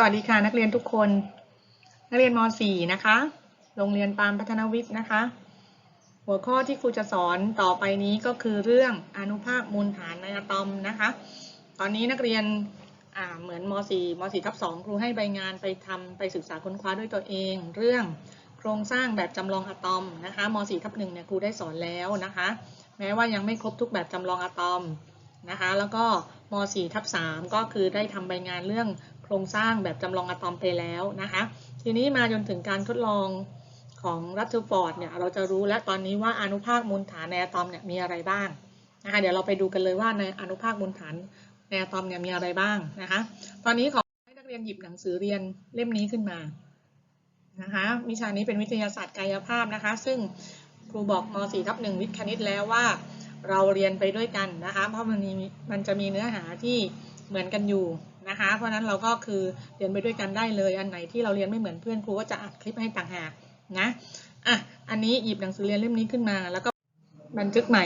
สวัสดีค่ะนักเรียนทุกคน นักเรียนม .4 นะคะ โรงเรียนปามพัฒนวิทย์นะคะ หัวข้อที่ครูจะสอนต่อไปนี้ก็คือเรื่องอนุภาคมูลฐานในอะตอมนะคะ ตอนนี้นักเรียนเหมือนม .4 ม .4 ทับ2ครูให้ใบงานไปทำไปศึกษาค้นคว้าด้วยตัวเอง เรื่องโครงสร้างแบบจำลองอะตอมนะคะม .4 ทับ1เนี่ยครูได้สอนแล้วนะคะ แม้ว่ายังไม่ครบทุกแบบจำลองอะตอมนะคะ แล้วก็ม .4 ทับ3ก็คือได้ทำใบงานเรื่อง โครงสร้างแบบจำลองอะตอมไปแล้วนะคะ ทีนี้มาจนถึงการทดลองของรัตเทอร์ฟอร์ดเนี่ยเราจะรู้แล้วตอนนี้ว่าอนุภาคมูลฐานในอะตอมเนี่ยมีอะไรบ้างนะคะเดี๋ยวเราไปดูกันเลยว่าในอนุภาคมูลฐานในอะตอมเนี่ยมีอะไรบ้างนะคะตอนนี้ขอให้นักเรียนหยิบหนังสือเรียนเล่มนี้ขึ้นมานะคะวิชานี้เป็นวิทยาศาสตร์กายภาพนะคะ ซึ่งครูบอกม .4 ทับ1วิทย์คณิตแล้วว่าเราเรียนไปด้วยกันนะคะ เพราะมันมีมันจะมีเนื้อหาที่เหมือนกันอยู่ นะคะ เพราะฉะนั้นเราก็คือเรียนไปด้วยกันได้เลย อันไหนที่เราเรียนไม่เหมือนเพื่อนครูก็จะอัดคลิปให้ต่างหากนะ อะ อันนี้หยิบหนังสือเรียนเล่มนี้ขึ้นมา แล้วก็บันทึกใหม่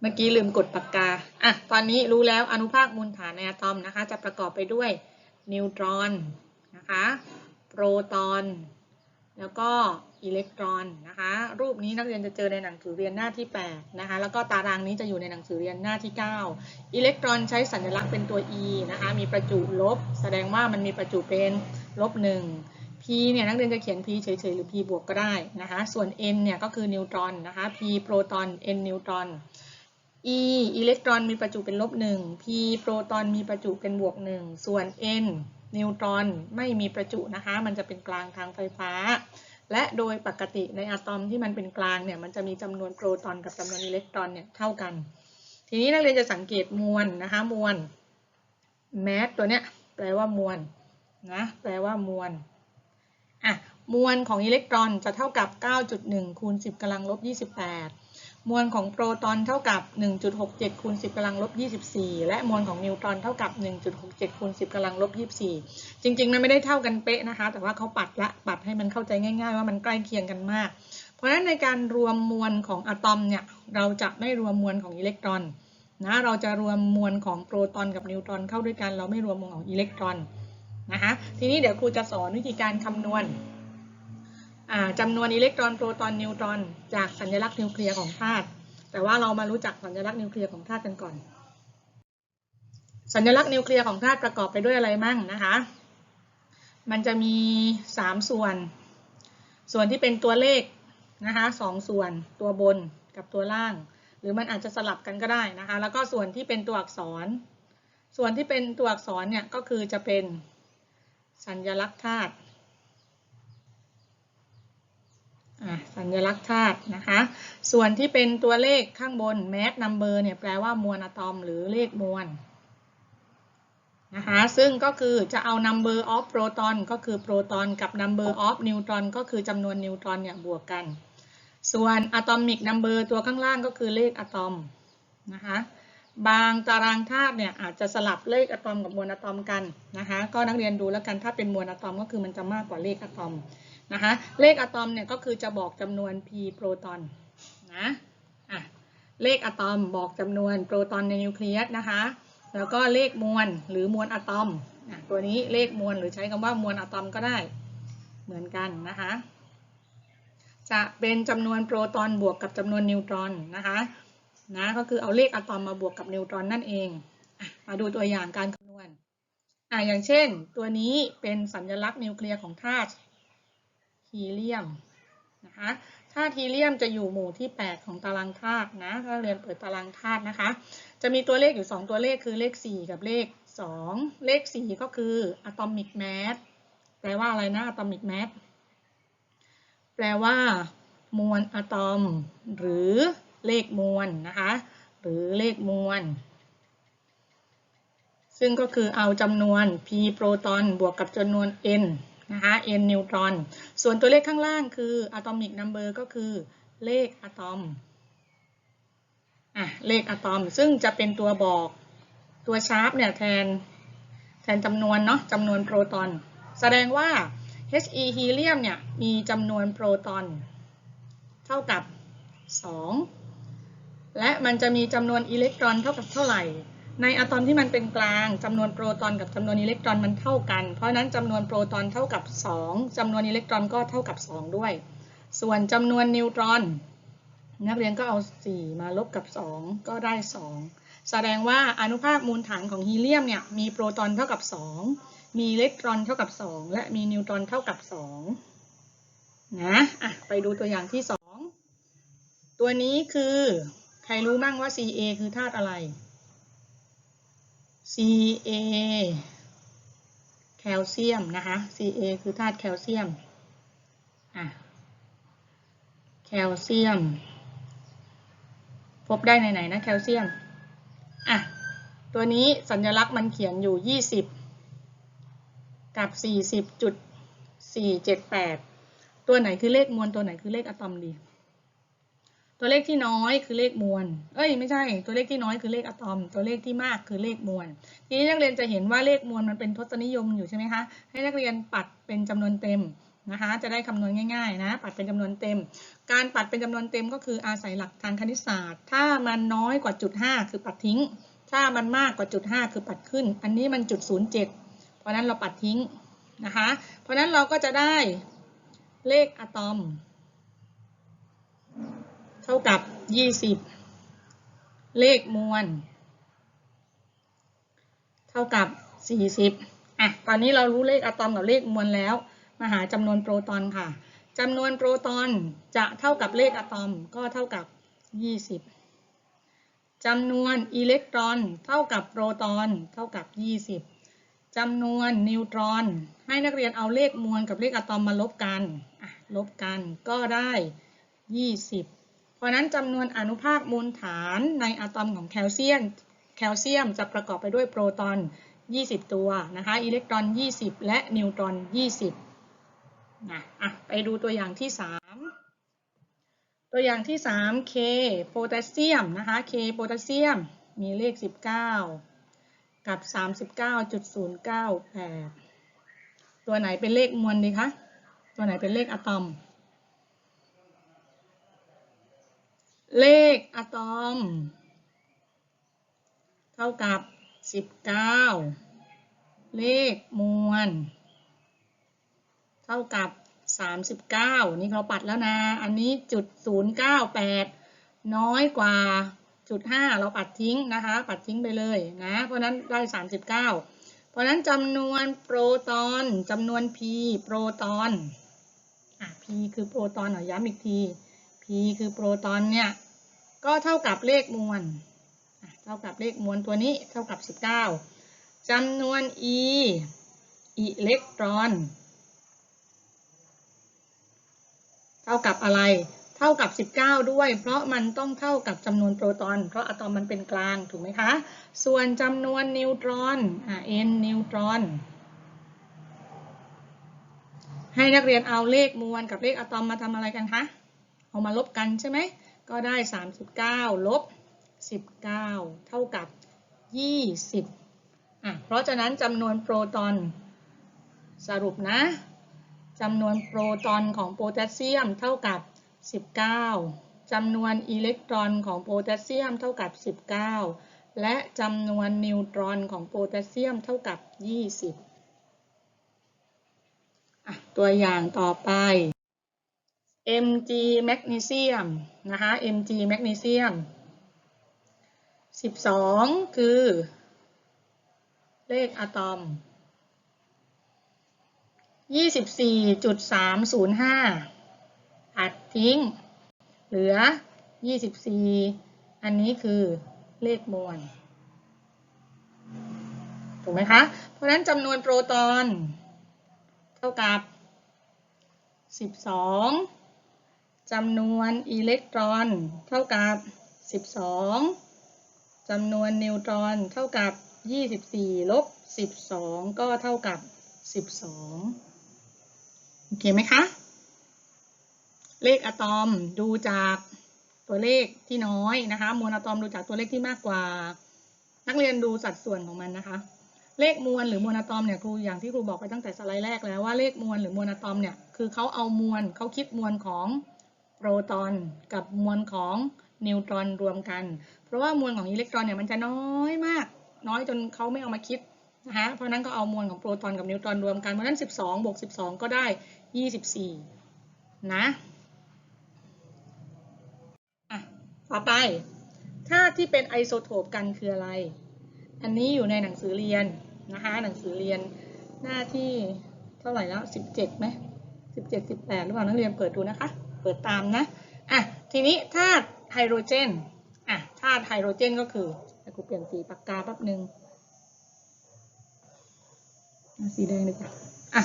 เมื่อกี้ลืมกดปากกา อะ ตอนนี้รู้แล้วอนุภาคมูลฐานในอะตอมนะคะ จะประกอบไปด้วยนิวตรอนนะคะ โปรตอน แล้วก็อิเล็กตรอนนะคะ รูปนี้นักเรียนจะเจอในหนังสือเรียนหน้าที่8นะคะ แล้วก็ตารางนี้จะอยู่ในหนังสือเรียนหน้าที่ 9 อิเล็กตรอนใช้สัญลักษณ์เป็นตัว e นะคะ มีประจุลบ แสดงว่ามันมีประจุเป็นลบ 1 p เนี่ยนักเรียนจะเขียน p เฉยๆ หรือ p บวกก็ได้นะคะ ส่วน n เนี่ยก็คือนิวตรอนนะคะ p โปรตอน n นิวตรอน e อิเล็กตรอนมีประจุเป็นลบ 1 p โปรตอนมีประจุเป็นบวก 1 ส่วน n นิวตรอนไม่มีประจุนะคะ มันจะเป็นกลางทางไฟฟ้า และโดยปกติในอะตอมที่มันเป็นกลางเนี่ย มันจะมีจำนวนโปรตอนกับจำนวนอิเล็กตรอนเนี่ยเท่ากัน ทีนี้นักเรียนจะสังเกตมวลนะคะ มวลแมสตัวเนี้ยแปลว่ามวลนะแปลว่ามวลอะมวลของอิเล็กตรอนจะเท่ากับ 9.1คูณ10กำลังลบ28 มวลของโปรตอนเท่ากับ 1.67คูณ10กำลังลบ24 และมวลของนิวตรอนเท่ากับ 1.67คูณ10กำลังลบ24 จริงๆ มันไม่ได้เท่ากันเป๊ะนะคะ แต่ว่าเขาปัดละปัดให้มันเข้าใจง่าย ๆ ว่ามันใกล้เคียงกันมาก เพราะฉะนั้นในการรวมมวลของอะตอมเนี่ย เราจะไม่รวมมวลของอิเล็กตรอนนะ เราจะรวมมวลของโปรตอนกับนิวตรอนเข้าด้วยกัน เราไม่รวมมวลของอิเล็กตรอนนะคะ ทีนี้เดี๋ยวครูจะสอนวิธีการคำนวณ จำนวนอิเล็กตรอนโปรตอนนิวตรอนจากสัญลักษณ์นิวเคลียร์ของธาตุแต่ว่าเรามารู้จักสัญลักษณ์นิวเคลียร์ของธาตุกันก่อน สัญลักษณ์นิวเคลียร์ของธาตุประกอบไปด้วยอะไรมั่งนะคะ มันจะมี 3 ส่วน ส่วนที่เป็นตัวเลขนะคะสองส่วนตัวบนกับตัวล่าง หรือมันอาจจะสลับกันก็ได้นะคะ แล้วก็ส่วนที่เป็นตัวอักษร ส่วนที่เป็นตัวอักษรเนี่ยก็คือจะเป็นสัญลักษณ์ธาตุ สัญลักษณ์ธาตุนะคะ ส่วนที่เป็นตัวเลขข้างบน mass number เนี่ยแปลว่ามวลอะตอมหรือเลขมวลนะคะ ซึ่งก็คือจะเอา number of proton ก็คือโปรตอนกับ number of neutron ก็คือจำนวนนิวตรอนเนี่ยบวกกัน ส่วน atomic number ตัวข้างล่างก็คือเลขอะตอมนะคะ บางตารางธาตุเนี่ยอาจจะสลับเลขอะตอมกับมวลอะตอมกันนะคะ ก็นักเรียนดูแล้วกันถ้าเป็นมวลอะตอมก็คือมันจะมากกว่าเลขอะตอม นะคะเลขอะตอมเนี่ยก็คือจะบอกจำนวน p โปรตอนนะอะเลขอะตอมบอกจำนวนโปรตอนในนิวเคลียสนะคะแล้วก็เลขมวลหรือมวลอะตอมตัวนี้เลขมวลหรือใช้คำว่ามวลอะตอมก็ได้เหมือนกันนะคะจะเป็นจำนวนโปรตอนบวกกับจำนวนนิวตรอนนะคะนะก็คือเอาเลขอะตอมมาบวกกับนิวตรอนนั่นเองอมาดูตัวอย่างการคำนวณอะอย่างเช่น ตัวนี้เป็นสัญลักษณ์นิวเคลียร์ของธาตุ ฮีเลียมนะคะธาตุฮีเลียมจะอยู่หมู่ที่ 8 ของตารางธาตุนะถ้าเรียนเปิดตารางธาตุนะคะ จะมีตัวเลขอยู่ 2 ตัวเลขคือเลข 4 กับเลข 2 เลข 4 ก็คืออะตอมิกแมสแปลว่าอะไรนะอะตอมิกแมสแปลว่า มวลอะตอม หรือเลขมวลนะคะ หรือเลขมวล ซึ่งก็คือเอาจำนวน p โปรตอนบวกกับจำนวน n นะคะ n นิวตรอน ส่วนตัวเลขข้างล่างคือ atomic number ก็คือเลขอะตอมอะเลขอะตอม ซึ่งจะเป็นตัวบอกตัวชาร์ปเนี่ยแทนแทนจำนวนเนาะจำนวนโปรตอน แสดงว่า He ฮีเลียมเนี่ยมีจำนวนโปรตอน เท่ากับ 2 และมันจะมีจำนวนอิเล็กตรอนเท่ากับเท่าไหร่ ในอะตอมที่มันเป็นกลางจำนวนโปรตอนกับจำนวนอิเล็กตรอนมันเท่ากัน เพราะนั้นจำนวนโปรตอนเท่ากับ 2จำนวนอิเล็กตรอนก็เท่ากับ 2 ด้วย ส่วนจำนวนนิวตรอน นักเรียนก็เอา 4 มาลบกับ 2 ก็ได้ 2 แสดงว่าอนุภาคมูลฐานของฮีเลียมเนี่ยมีโปรตอนเท่ากับ 2 มีอิเล็กตรอนเท่ากับ 2 และมีนิวตรอนเท่ากับ 2 นะอะไปดูตัวอย่างที่ 2 ตัวนี้คือใครรู้บ้างว่า Ca คือธาตุอะไร Ca แคลเซียมนะคะ Ca คือธาตุแคลเซียมอะแคลเซียม พบได้ในไหนนะแคลเซียมอะตัวนี้สัญลักษณ์มันเขียนอยู่ 20 กับ 40.478 ตัวไหนคือเลขมวลตัวไหนคือเลขอะตอมดี ตัวเลขที่น้อยคือเลขมวล เอ้ยไม่ใช่ ตัวเลขที่น้อยคือเลขอะตอม ตัวเลขที่มากคือเลขมวล ทีนี้นักเรียนจะเห็นว่าเลขมวลมันเป็นทศนิยมอยู่ใช่ไหมคะ ให้นักเรียนปัดเป็นจำนวนเต็มนะคะ จะได้คำนวณง่ายๆนะ ปัดเป็นจำนวนเต็ม การปัดเป็นจำนวนเต็มก็คืออาศัยหลักทางคณิตศาสตร์ ถ้ามันน้อยกว่าจุด5คือปัดทิ้ง ถ้ามันมากกว่าจุด5คือปัดขึ้น อันนี้มันจุด07เจ็ดเพราะนั้นเราปัดทิ้งนะคะ เพราะนั้นเราก็จะได้เลขอะตอม ท่ากับ20เลขมวล เท่ากับ40อะตอนนี้เรารู้เลขอะตอมกับเลขมวลแล้ว มาหาจำนวนโปรตอนค่ะจำนวนโปรตอนจะเท่ากับเลขอะตอมก็เท่ากับ20จำนวนอิเล็กตรอนเท่ากับโปรตอนเท่ากับ20จำนวนนิวตรอน ให้นักเรียนเอาเลขมวลกับเลขอะตอมมาลบกัน ลบกันก็ได้20 เพราะนั้นจำนวนอนุภาคมูลฐานในอะตอมของแคลเซียม แคลเซียมจะประกอบไปด้วยโปรตอน 20 ตัวนะคะ อิเล็กตรอน 20 และนิวตรอน 20นะอะไปดูตัวอย่างที่ 3 ตัวอย่างที่ 3 K โพแทสเซียมนะคะ K โพแทสเซียมมีเลข 19 กับ 39.098 ตัวไหนเป็นเลขมวลดีคะ ตัวไหนเป็นเลขอะตอม เลขอะตอม เท่ากับ 19 เลขมวล เท่ากับ 39 นี่เขาปัดแล้วนะ อันนี้จุด 098 น้อยกว่าจุด 5 เราปัดทิ้งนะคะ ปัดทิ้งไปเลยนะ เพราะนั้นได้ 39 เพราะนั้นจำนวนโปรตอนจำนวน p โปรตอนอะ p คือโปรตอนหน่อยย้ำอีกที p คือโปรตอนเนี่ย ก็เท่ากับเลขมวลเท่ากับเลขมวลตัวนี้เท่ากับ 19จำนวน e อิเล็กตรอน เท่ากับอะไร เท่ากับ 19 ด้วย เพราะมันต้องเท่ากับจำนวนโปรตอน เพราะอะตอมมันเป็นกลาง ถูกไหมคะ ส่วนจำนวนนิวตรอนอะ n นิวตรอน ให้นักเรียนเอาเลขมวลกับเลขอะตอมมาทำอะไรกันคะ เอามาลบกันใช่ไหม ก็ได้ 39 ลบ 19 เท่ากับ 20อะเพราะฉะนั้นจำนวนโปรตอนสรุปนะจำนวนโปรตอนของโพแทสเซียมเท่ากับ 19จำนวนอิเล็กตรอนของโพแทสเซียมเท่ากับ 19 และจำนวนนิวตรอนของโพแทสเซียมเท่ากับ 20อะตัวอย่างต่อไป Mg แมกนีเซียมนะคะ Mg แมกนีเซียม 12 คือ เลขอะตอม 24.305อัดทิ้ง เหลือ 24 อันนี้คือเลขมวล ถูกไหมคะ เพราะฉะนั้นจำนวนโปรตอน เท่ากับ 12 จำนวนอิเล็กตรอน เท่ากับ 12จำนวนนิวตรอนเท่ากับ 24ลบ12 ก็เท่ากับ 12 โอเคไหมคะ เลขอะตอมดูจากตัวเลขที่น้อยนะคะ มวลอะตอมดูจากตัวเลขที่มากกว่า นักเรียนดูสัดส่วนของมันนะคะ เลขมวลหรือมวลอะตอมเนี่ยครูอย่างที่ครูบอกไปตั้งแต่สไลด์แรกแล้วว่าเลขมวลหรือมวลอะตอมเนี่ยคือเขาเอามวลเขาคิดมวลของ โปรตอนกับมวลของนิวตรอนรวมกัน เพราะว่ามวลของอิเล็กตรอนเนี่ยมันจะน้อยมาก น้อยจนเขาไม่เอามาคิดนะคะเพราะนั้นก็เอามวลของโปรตอนกับนิวตรอนรวมกันเพราะฉะนั้น 12บวก12 ก็ได้ 24 นะอะต่อไปธาตุที่เป็นไอโซโทปกันคืออะไร อันนี้อยู่ในหนังสือเรียนนะคะหนังสือเรียนหน้าที่เท่าไหร่แล้ว 17ไหม17 18หรือเปล่านักเรียนเปิดดูนะคะ เปิดตามนะอะทีนี้ธาตุไฮโดรเจนอะธาตุไฮโดรเจนก็คือเดี๋ยวกูเปลี่ยนสีปากกาแป๊บหนึ่งสีแดงดีกว่าอะ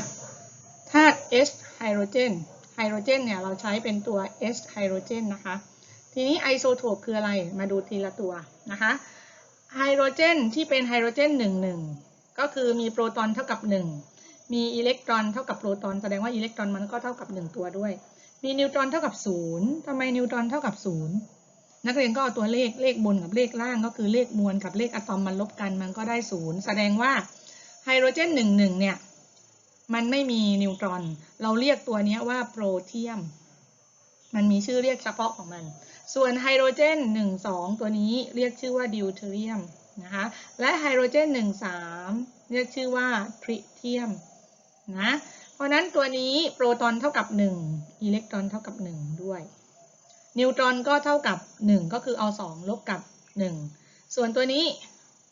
ธาตุ H ไฮโดรเจนไฮโดรเจนเนี่ยเราใช้เป็นตัว H ไฮโดรเจนนะคะ ทีนี้ไอโซโทปคืออะไรมาดูทีละตัวนะคะไฮโดรเจนที่เป็นไฮโดรเจนหนึ่งหนึ่งก็คือมีโปรตอนเท่ากับ 1 มีอิเล็กตรอนเท่ากับโปรตอนแสดงว่าอิเล็กตรอนมันก็เท่ากับ 1 ตัวด้วย มีนิวตรอนเท่ากับ0ทำไมนิวตรอนเท่ากับ0นักเรียนก็เอาตัวเลขเลขบนกับเลขล่างก็คือเลขมวลกับเลขอะตอมมันลบกันมันก็ได้0แสดงว่าไฮโดรเจน1 1เนี่ยมันไม่มีนิวตรอน เราเรียกตัวนี้ว่าโปรเทียม มันมีชื่อเรียกเฉพาะของมัน ส่วนไฮโดรเจน 1 2 ตัวนี้เรียกชื่อว่าดิวเทเรียมนะคะ และไฮโดรเจน 1 3 เรียกชื่อว่าทริเทียมนะ ราะนั้นตัวนี้โปรตอนเท่ากับ 1 อิเล็กตรอนเท่ากับ 1 ด้วย นิวตรอนก็เท่ากับ 1 ก็คือเอา 2 ลบกับ 1 ส่วนตัวนี้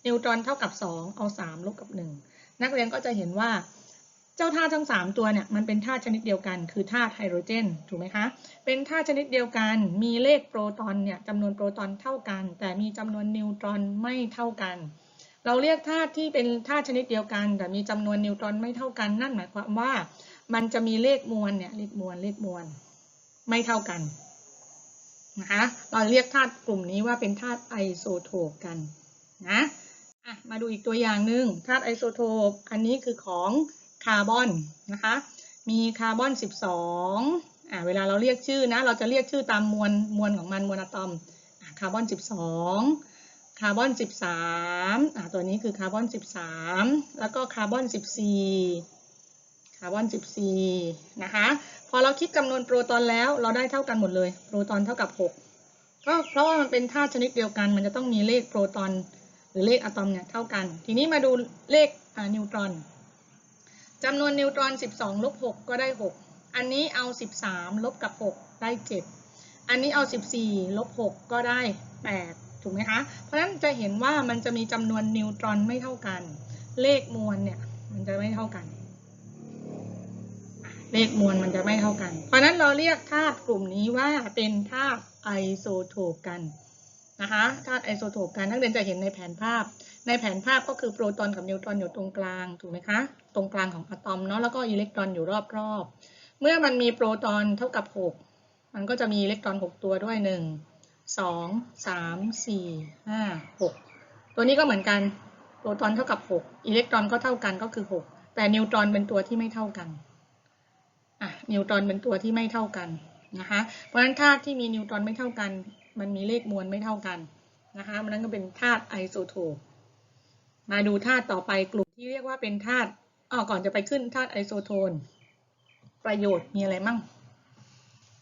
นิวตรอนเท่ากับ 2 เอา 3 ลบกับ 1 นักเรียนก็จะเห็นว่าเจ้าธาตุทั้ง 3 ตัวเนี่ยมันเป็นธาตุชนิดเดียวกัน คือธาตุไฮโดรเจนถูกไหมคะ เป็นธาตุชนิดเดียวกัน มีเลขโปรตอนเนี่ยจำนวนโปรตอนเท่ากัน แต่มีจำนวนนิวตรอนไม่เท่ากัน เราเรียกธาตุที่เป็นธาตุชนิดเดียวกัน แต่มีจำนวนนิวตรอนไม่เท่ากันนั่นหมายความว่า มันจะมีเลขมวลเนี่ยเลขมวลเลขมวลไม่เท่ากันนะคะเราเรียกธาตุกลุ่มนี้ว่าเป็นธาตุไอโซโทปกันนะอะมาดูอีกตัวอย่างหนึ่งธาตุไอโซโทปอันนี้คือของคาร์บอนนะคะมีคาร์บอน 12อ่าเวลาเราเรียกชื่อนะเราจะเรียกชื่อตามมวลมวลของมันมวลอะตอมคาร์บอน 12 คาร์บอน 13อ่าตัวนี้คือคาร์บอน 13 แล้วก็คาร์บอน 14 คาร์บอน 14 นะคะ พอเราคิดจำนวนโปรตอนแล้วเราได้เท่ากันหมดเลย โปรตอนเท่ากับ 6 ก็เพราะว่ามันเป็นธาตุชนิดเดียวกัน มันจะต้องมีเลขโปรตอนหรือเลขอะตอมเนี่ยเท่ากัน ทีนี้มาดูเลขนิวตรอนจำนวนนิวตรอน 12 ลบ 6 ก็ได้ 6 อันนี้เอา 13 ลบกับ 6 ได้ 7 อันนี้เอา 14 ลบ 6 ก็ได้ 8 ถูกไหมคะ เพราะฉะนั้นจะเห็นว่ามันจะมีจำนวนนิวตรอนไม่เท่ากัน เลขมวลเนี่ยมันจะไม่เท่ากัน เลขมวลมันจะไม่เท่ากัน เพราะฉะนั้นเราเรียกธาตุกลุ่มนี้ว่าเป็นธาตุไอโซโทปกันนะคะธาตุไอโซโทปกันนักเรียนจะเห็นในแผนภาพ ในแผนภาพก็คือโปรตอนกับนิวตรอนอยู่ตรงกลางถูกไหมคะ ตรงกลางของอะตอมเนาะแล้วก็อิเล็กตรอนอยู่รอบๆเมื่อมันมีโปรตอนเท่ากับ 6 มันก็จะมีอิเล็กตรอน 6 ตัวด้วย 1 2 3 4 5 6ตัวนี้ก็เหมือนกันโปรตอนเท่ากับ 6 อิเล็กตรอนก็เท่ากันก็คือ 6 แต่นิวตรอนเป็นตัวที่ไม่เท่ากันอะนิวตรอนเป็นตัวที่ไม่เท่ากันนะคะเพราะฉะนั้นธาตุที่มีนิวตรอนไม่เท่ากัน มันมีเลขมวลไม่เท่ากันนะคะมันนั้นก็เป็นธาตุไอโซโทปมาดูธาตุต่อไปกลุ่มที่เรียกว่าเป็นธาตุอ๋อก่อนจะไปขึ้นธาตุไอโซโทน ประโยชน์มีอะไรมั่ง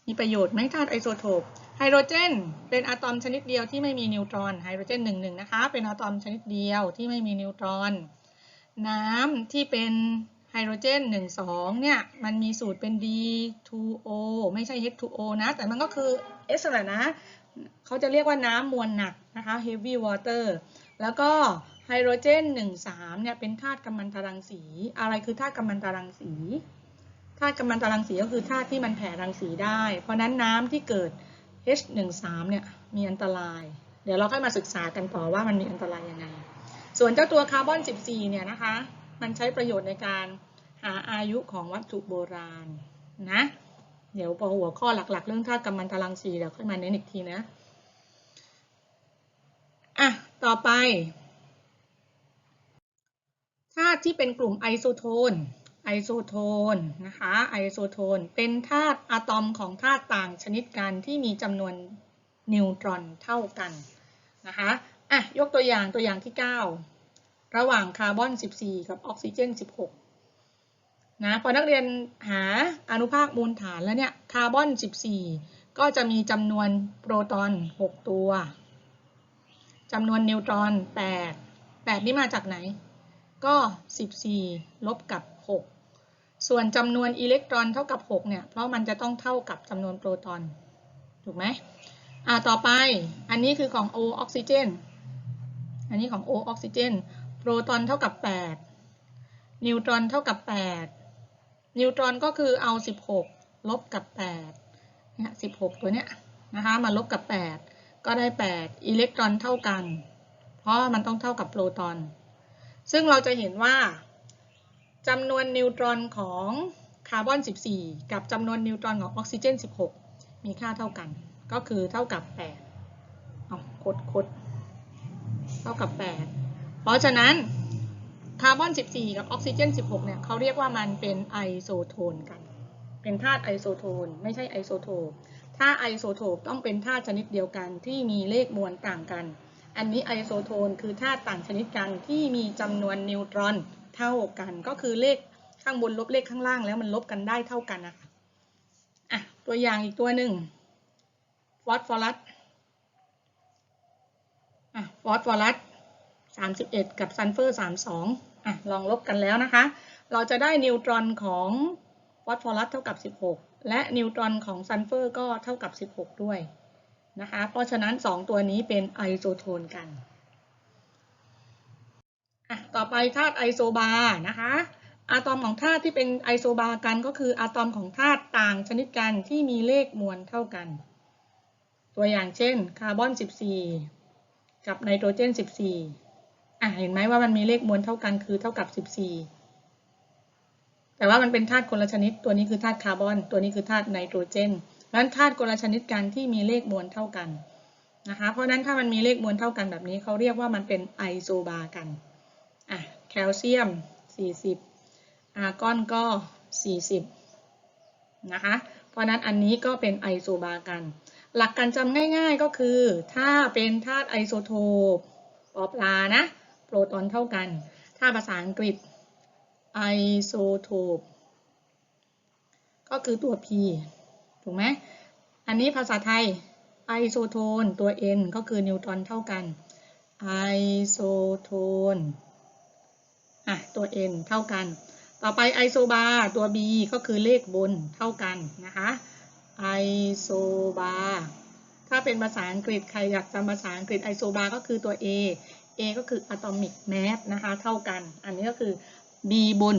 มีประโยชน์ไหมธาตุไอโซโทป ไฮโดรเจนเป็นอะตอมชนิดเดียวที่ไม่มีนิวตรอนไฮโดรเจนหนึ่งหนึ่งนะคะ เป็นอะตอมชนิดเดียวที่ไม่มีนิวตรอน น้ำที่เป็นไฮโดรเจน1 2เนี่ยมันมีสูตรเป็น D2O ไม่ใช่ H2O นะ แต่มันก็คือ S แหละนะเขาจะเรียกว่าน้ำมวลหนักนะคะ heavy water แล้วก็ไฮโดรเจน1 3เนี่ยเป็นธาตุกัมมันตรังสี อะไรคือธาตุกัมมันตรังสีธาตุกัมมันตรังสีก็คือธาตุที่มันแผ่รังสีได้ เพราะนั้นน้ำที่เกิด H13 เนี่ยมีอันตราย เดี๋ยวเราค่อยมาศึกษากันต่อว่ามันมีอันตรายยังไง ส่วนเจ้าตัวคาร์บอน 14 เนี่ยนะคะ มันใช้ประโยชน์ในการหาอายุของวัตถุโบราณนะ เดี๋ยวพอหัวข้อหลักๆ เรื่องธาตุกัมมันตรังสีเดี๋ยวค่อยมาเน้นอีกทีนะ อะ ต่อไปธาตุที่เป็นกลุ่มไอโซโทน ไอโซโทนนะคะไอโซโทนเป็นธาตุอะตอมของธาตุต่างชนิดกันที่มีจำนวนนิวตรอนเท่ากันนะคะอะยกตัวอย่างตัวอย่างที่ 9 ระหว่างคาร์บอน 14 กับออกซิเจน 16นะพอนักเรียนหาอนุภาคมูลฐานแล้วเนี่ยคาร์บอน 14 ก็จะมีจำนวนโปรตอน 6 ตัวจำนวนนิวตรอน 8 8 นี่มาจากไหน ก็ 14 ลบกับ 6 ส่วนจำนวนอิเล็กตรอนเท่ากับ 6 เนี่ย เพราะมันจะต้องเท่ากับจำนวนโปรตอน ถูกไหมอ่าต่อไป อันนี้คือของ O ออกซิเจน อันนี้ของ O ออกซิเจน โปรตอนเท่ากับ 8 นิวตรอนเท่ากับ 8 นิวตรอนก็คือเอา 16 ลบกับ 8 เนี่ย 16 ตัวเนี้ยนะคะ มาลบกับ 8 ก็ได้ 8 อิเล็กตรอนเท่ากัน เพราะมันต้องเท่ากับโปรตอน ซึ่งเราจะเห็นว่า จำนวนนิวตรอนของคาร์บอน 14 กับจำนวนนิวตรอนของออกซิเจน 16 มีค่าเท่ากัน ก็คือเท่ากับ 8เอาคดคดเท่ากับ 8 เพราะฉะนั้นคาร์บอน 14 กับออกซิเจน 16 เนี่ยเขาเรียกว่ามันเป็นไอโซโทนกัน เป็นธาตุไอโซโทน ไม่ใช่ไอโซโทปถ้าไอโซโทปต้องเป็นธาตุชนิดเดียวกันที่มีเลขมวลต่างกัน อันนี้ไอโซโทนคือธาตุต่างชนิดกันที่มีจำนวนนิวตรอน เท่ากัน ก็คือเลขข้างบนลบเลขข้างล่างแล้วมันลบกันได้เท่ากันนะคะอะตัวอย่างอีกตัวหนึ่งฟอสฟอรัสอะฟอสฟอรัส31กับซัลเฟอร์32อะลองลบกันแล้วนะคะ เราจะได้นิวตรอนของฟอสฟอรัสเท่ากับ16และนิวตรอนของซัลเฟอร์ก็เท่ากับ16ด้วยนะคะ เพราะฉะนั้น2ตัวนี้เป็นไอโซโทนกัน อะต่อไปธาตุไอโซบาร์นะคะอะตอมของธาตุที่เป็นไอโซบาร์กันก็คืออะตอมของธาตุต่างชนิดกันที่มีเลขมวลเท่ากัน ตัวอย่างเช่นคาร์บอน 14 กับไนโตรเจน 14อะเห็นไหมว่ามันมีเลขมวลเท่ากันคือเท่ากับ 14 แต่ว่ามันเป็นธาตุคนละชนิด ตัวนี้คือธาตุคาร์บอน ตัวนี้คือธาตุไนโตรเจนนั้นธาตุคนละชนิดกันที่มีเลขมวลเท่ากันนะคะ เพราะฉะนั้นถ้ามันมีเลขมวลเท่ากันแบบนี้เขาเรียกว่ามันเป็นไอโซบาร์กัน อะแคลเซียม 40 อาร์กอนก็ 40 นะคะ เพราะนั้นอันนี้ก็เป็นไอโซบาร์กัน หลักการจำง่ายๆก็คือ ถ้าเป็นธาตุไอโซโทปปอปลานะ โปรตอนเท่ากัน ถ้าภาษาอังกฤษไอโซโทปก็คือตัว P ถูกไหม อันนี้ภาษาไทยไอโซโทนตัว N ก็คือนิวตรอนเท่ากันไอโซโทน อะตัว N เท่ากัน ต่อไปไอโซบาร์ตัว B ก็คือเลขบนเท่ากันนะคะไอโซบาร์ถ้าเป็นภาษาอังกฤษใครอยากจำภาษาอังกฤษไอโซบาร์ก็คือตัว A A ก็คืออะตอมิกแมสนะคะเท่ากัน อันนี้ก็คือ B บน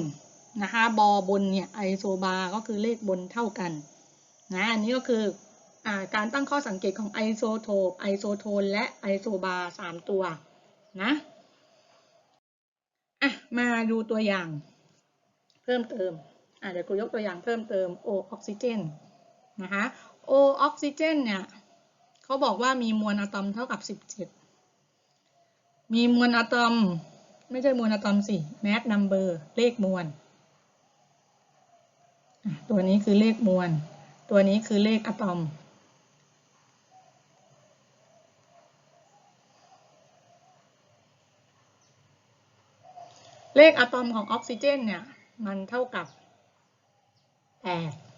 นะคะบบนเนี่ยไอโซบาร์ก็คือเลขบนเท่ากันนะอันนี้ก็คืออการตั้งข้อสังเกตของไอโซโทปไอโซโทนและไอโซบาร์สามตัวนะ ดูตัวอย่าง เพิ่มเติมอะเดี๋ยวครูยกตัวอย่างเพิ่มเติมโอออกซิเจนนะคะโอออกซิเจนเนี่ยเขาบอกว่ามีมวลอะตอมเท่ากับ 17 มีมวลอะตอม ไม่ใช่มวลอะตอมสิแมสนัมเบอร์เลขมวลตัวนี้คือเลขมวล ตัวนี้คือเลขอะตอม เลขอะตอมของออกซิเจนเนี่ย มันเท่ากับ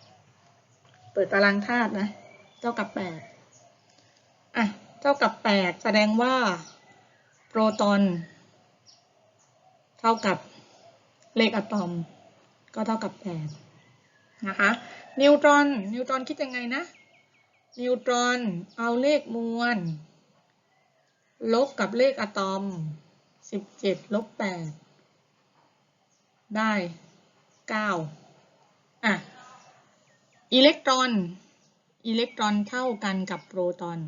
8เปิดตารางธาตุนะ เท่ากับ8อะ เท่ากับ8แสดงว่าโปรตอน เท่ากับเลขอะตอม ก็เท่ากับ8นะคะ นิวตรอน นิวตรอนคิดยังไงนะ นิวตรอนเอาเลขมวลลบกับเลขอะตอม 17 ลบ 8 ได้9อะอิเล็กตรอนอิเล็กตรอนเท่ากันกับโปรตอน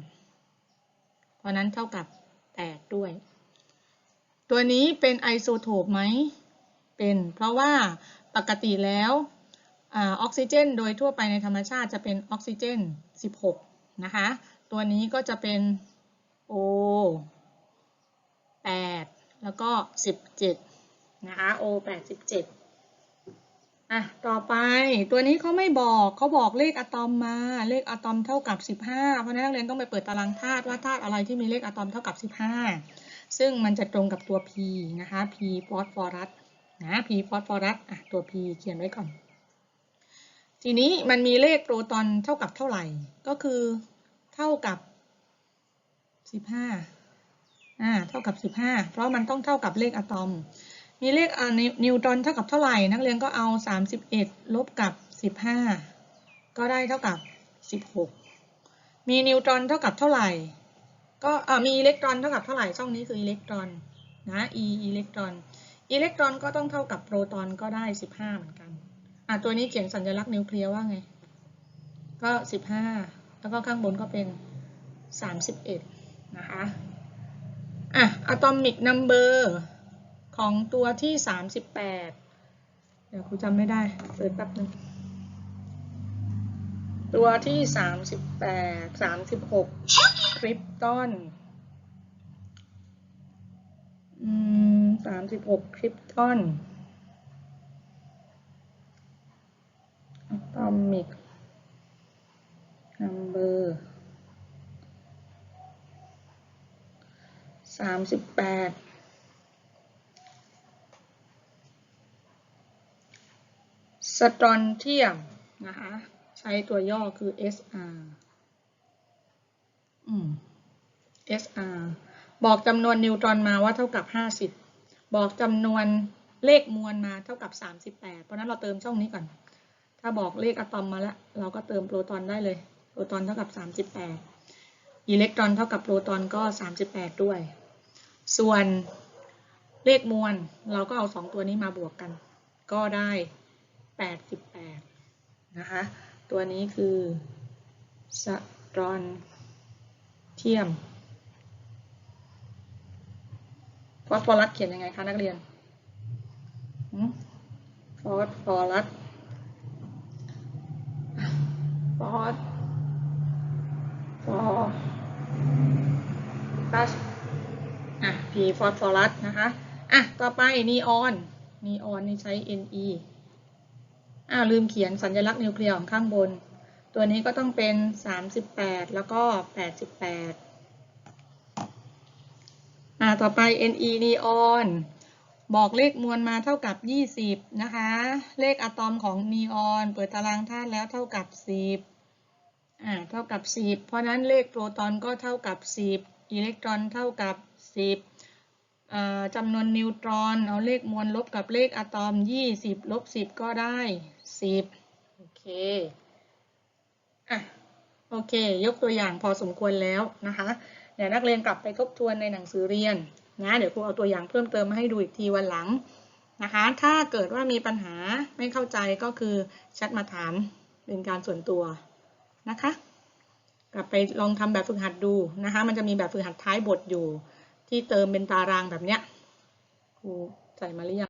เพราะนั้นเท่ากับ8ด้วย ตัวนี้เป็นไอโซโทปไหม เป็น เพราะว่าปกติแล้วออกซิเจน โดยทั่วไปในธรรมชาติจะเป็นออกซิเจน 16 นะคะ ตัวนี้ก็จะเป็น O 8 แล้วก็ 17 นะคะ O 87อะ ต่อไปตัวนี้เขาไม่บอกเขาบอกเลขอะตอมมา เลขอะตอมเท่ากับ15เพราะนักเรียนต้องไปเปิดตารางธาตุว่าธาตุอะไรที่มีเลขอะตอมเท่ากับ15ซึ่งมันจะตรงกับตัว P นะคะ P ฟอสฟอรัสนะ P ฟอสฟอรัสอะตัว P เขียนไว้ก่อน ทีนี้มันมีเลขโปรตอนเท่ากับเท่าไหร่ ก็คือเท่ากับ15อ่า เท่ากับ15เพราะมันต้องเท่ากับเลขอะตอม มีเลขอ่านิวตรอนเท่ากับเท่าไหร่ นักเรียนก็เอา 31 ลบกับ 15 ก็ได้เท่ากับ 16 มีนิวตรอนเท่ากับเท่าไหร่ ก็มีอิเล็กตรอนเท่ากับเท่าไหร่ ช่องนี้คืออิเล็กตรอนนะ e อิเล็กตรอน อิเล็กตรอนก็ต้องเท่ากับโปรตอนก็ได้ 15 เหมือนกัน อะตัวนี้เขียนสัญลักษณ์นิวเคลียร์ว่าไง ก็ 15 แล้วก็ข้างบนก็เป็น 31 นะคะ อะ atomic number ของตัวที่ 38 เดี๋ยวครูจำไม่ได้เสิร์ชแป๊บนึง ตัวที่ 38 36 คริปตอน อืม 36 คริปตอน atomic number สามสิบแปด สตรอนเทียมนะคะใช้ตัวย่อคือ SR อืม SR บอกจำนวนนิวตรอนมาว่าเท่ากับ 50 บอกจำนวนเลขมวลมาเท่ากับ 38 เพราะนั้นเราเติมช่องนี้ก่อน ถ้าบอกเลขอะตอมมาแล้วเราก็เติมโปรตอนได้เลย โปรตอนเท่ากับ 38 อิเล็กตรอนเท่ากับโปรตอนก็ 38 ด้วย ส่วนเลขมวลเราก็เอาสองตัวนี้มาบวกกัน ก็ได้ 88 นะคะ ตัวนี้คือสตรอนเทียมฟอสฟอรัสเขียนยังไงคะนักเรียนฟอสฟอรัสฟอสฟอรัสอะ P ฟอสฟอรัสนะคะ อะ ต่อไปนีออนนีออนนี่ใช้ Ne อ่าลืมเขียนสัญลักษณ์นิวเคลียร์ของข้างบน ตัวนี้ก็ต้องเป็น 38 แล้วก็ 88อ่าต่อไป Ne นีออนบอกเลขมวลมาเท่ากับ 20 นะคะ เลขอะตอมของนีออน เปิดตารางธาตุแล้วเท่ากับ 10อ่าเท่ากับ 10 เพราะนั้นเลขโปรตอนก็เท่ากับ 10 อิเล็กตรอนเท่ากับ 10อ่าจำนวนนิวตรอน เอาเลขมวลลบกับเลขอะตอม 20 ลบ 10 ก็ได้ 10โอเคอะโอเค ยกตัวอย่างพอสมควรแล้วนะคะเดี๋ยวนักเรียนกลับไปทบทวนในหนังสือเรียนนะเดี๋ยวครูเอาตัวอย่างเพิ่มเติมมาให้ดูอีกทีวันหลังนะคะ ถ้าเกิดว่ามีปัญหาไม่เข้าใจก็คือแชทมาถามเป็นการส่วนตัวนะคะ กลับไปลองทำแบบฝึกหัดดูนะคะ มันจะมีแบบฝึกหัดท้ายบทอยู่ ที่เติมเป็นตารางแบบเนี้ยครูใส่มาหรือยัง